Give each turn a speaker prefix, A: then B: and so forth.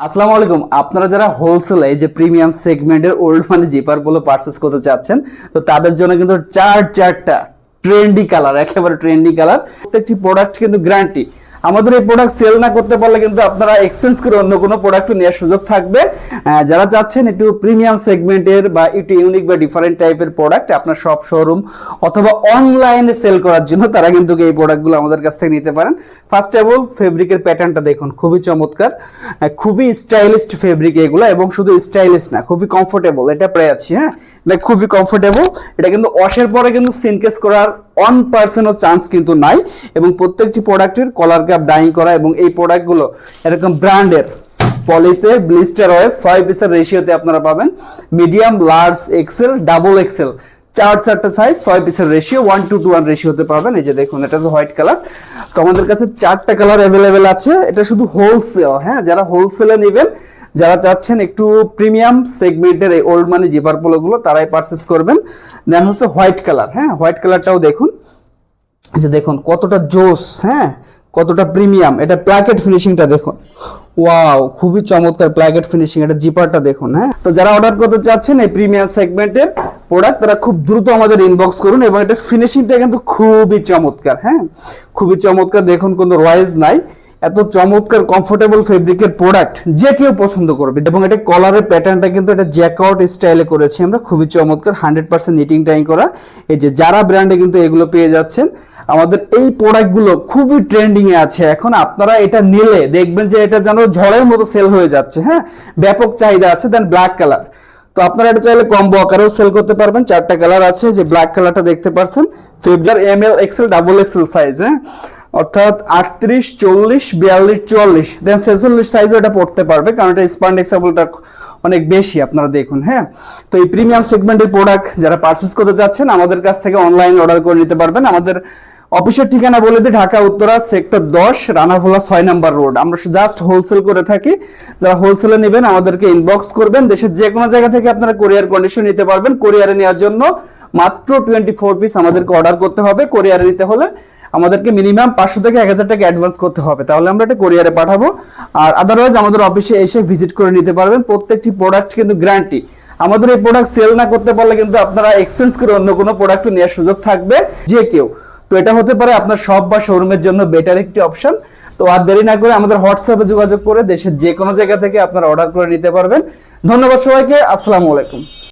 A: আসসালামু আলাইকুম। আপনারা যারা হোলসেলে যে প্রিমিয়াম সেগমেন্টের ওল্ড মানে জিপারগুলো পারচেস করতে চাচ্ছেন, তো তাদের জন্য কিন্তু চার চারটা ট্রেন্ডি কালার একেবারে ট্রেন্ডি কালার প্রত্যেকটি প্রোডাক্ট কিন্তু গ্যারান্টি আমাদের এই প্রোডাক্ট সেল না করতে পারলে কিন্তু আপনারা এক্সচেঞ্জ করে অন্য কোনো প্রোডাক্ট নেওয়ার সুযোগ থাকবে। যারা চাচ্ছেন একটু প্রিমিয়াম সেগমেন্টের বা একটু ইউনিক বা ডিফারেন্ট টাইপের প্রোডাক্ট আপনার সব শোরুম অথবা অনলাইনে সেল করার জন্য তারা কিন্তু এই প্রোডাক্টগুলো আমাদের কাছ থেকে নিতে পারেন। ফার্স্ট অফ অল ফেব্রিকের প্যাটার্নটা দেখুন, খুবই চমৎকার খুবই স্টাইলিস্ট ফেব্রিক এগুলো এবং শুধু স্টাইলিশ না, খুবই কমফোর্টেবল এটা প্রায় আছি হ্যাঁ? এটা খুবই কমফোর্টেবল এটা কিন্তু ওয়াশের পরে কিন্তু সিনকেস করার ওয়ান পার্সেন্টও চান্স কিন্তু নাই এবং প্রত্যেকটি প্রোডাক্টের কলার ক্যাপ ডাইং করা এবং এই প্রোডাক্টগুলো এরকম ব্র্যান্ডের পলিতে ব্লিস্টার হয়ে ছয় পিসের রেশিওতে আপনারা পাবেন। Medium large XL double XL চার চারটা সাইজ ছয় পিসের ratio one two two one রেশিওতে পাবেন। এই যে দেখুন, এটা হচ্ছে হোয়াইট কালার তো আমাদের কাছে চারটা কালার অ্যাভেলেবেল আছে। এটা শুধু হোলসেল হ্যাঁ? যারা হোলসেলে নেবেন, যারা চাচ্ছেন একটু প্রিমিয়াম সেগমেন্টের এই ওল্ড মানি জিপার পোলোগুলো তারাই পারচেস করবেন। দেন হচ্ছে হোয়াইট কালার হ্যাঁ? হোয়াইট কালারটাও দেখুন। যে দেখুন, কতটা জোস হ্যাঁ? কতটা প্রিমিয়াম এটা প্ল্যাকেট ফিনিশিংটা দেখুন। ওয়াও খুবই চমৎকার প্ল্যাকেট ফিনিশিং এটা জিপারটা দেখুন হ্যাঁ? তো যারা অর্ডার করতে চাচ্ছেন এই প্রিমিয়াম সেগমেন্টের প্রোডাক্ট তারা খুব দ্রুত আমাদের ইনবক্স করুন এবং এটা ফিনিশিংটা কিন্তু খুবই চমৎকার হ্যাঁ? খুবই চমৎকার, দেখুন কোনো রয়েজ নাই। এত চমৎকার কমফোর্টেবল ফেব্রিকের প্রোডাক্ট যে কেউ পছন্দ করবে। এবং এটা কলারের প্যাটার্নটা কিন্তু এটা জ্যাকআউট স্টাইলে করেছি আমরা। খুবই চমৎকার হান্ড্রেড পার্সেন্ট নিটিং টাইং করা। এই যে যারা ব্র্যান্ডে কিন্তু এগুলো পেয়ে যাচ্ছেন, আমাদের এই প্রোডাক্টগুলো খুবই ট্রেন্ডিংয়ে আছে এখন। আপনারা এটা নিলে দেখবেন যে এটা যেন ঝড়ের মতো সেল হয়ে যাচ্ছে হ্যাঁ? ব্যাপক চাহিদা আছে দেন ব্ল্যাক কালার তো আপনারা এটা চাইলে কম্বো আকারেও সেল করতে পারবেন। চারটা কালার আছে, যে ব্ল্যাক কালারটা দেখতে পারছেন। ফেব্রার M L XL double XL size হ্যাঁ? অর্থাৎ আটত্রিশ, চল্লিশ, বিয়াল্লিশ, চুয়াল্লিশ। দেন ছেচল্লিশ সাইজও এটা পড়তে পারবে, কারণ এটা স্পান্ডেক্সাবলটা অনেক বেশি, আপনারা দেখুন হ্যাঁ? তো এই প্রিমিয়াম সেগমেন্টের প্রোডাক্ট যারা পারচেস করতে যাচ্ছেন, আমাদের কাছ থেকে অনলাইন অর্ডার করে নিতে পারবেন। আমাদের অফিসের ঠিকানা বলে দিই, ঢাকা, উত্তরা সেক্টর দশ, রানাভোলা ছয় নাম্বার রোড আমরা জাস্ট হোলসেল করে থাকি। যারা হোলসেলে নেবেন, আমাদেরকে ইনবক্স করবেন। দেশের যে কোনো জায়গা থেকে আপনারা কোরিয়ার কন্ডিশন নিতে পারবেন। কোরিয়ারে নেওয়ার জন্য মাত্র টোয়েন্টি ফোর পিস আমাদেরকে অর্ডার করতে হবে। কোরিয়ারে নিতে হলে আমাদেরকে মিনিমাম পাঁচশো থেকে এক হাজার টাকা অ্যাডভান্স করতে হবে। তাহলে আমরা এটা কোরিয়ারে পাঠাবো। আর আদারওয়াইজ আমাদের অফিসে এসে ভিজিট করে নিতে পারবেন। প্রত্যেকটি প্রোডাক্ট কিন্তু গ্যারান্টি আমাদের এই প্রোডাক্ট সেল না করতে পারলে কিন্তু আপনারা এক্সচেঞ্জ করে অন্য কোনো প্রোডাক্ট নেওয়ার সুযোগ থাকবে, যে কেউ। তো এটা হতে পারে আপনার শপ বা শোরুমের জন্য বেটার একটি অপশন তো আর দেরি না করে আমাদের হোয়াটসঅ্যাপে যোগাযোগ করে দেশের যে কোনো জায়গা থেকে আপনারা অর্ডার করে নিতে পারবেন। ধন্যবাদ সবাইকে। আসসালামু আলাইকুম।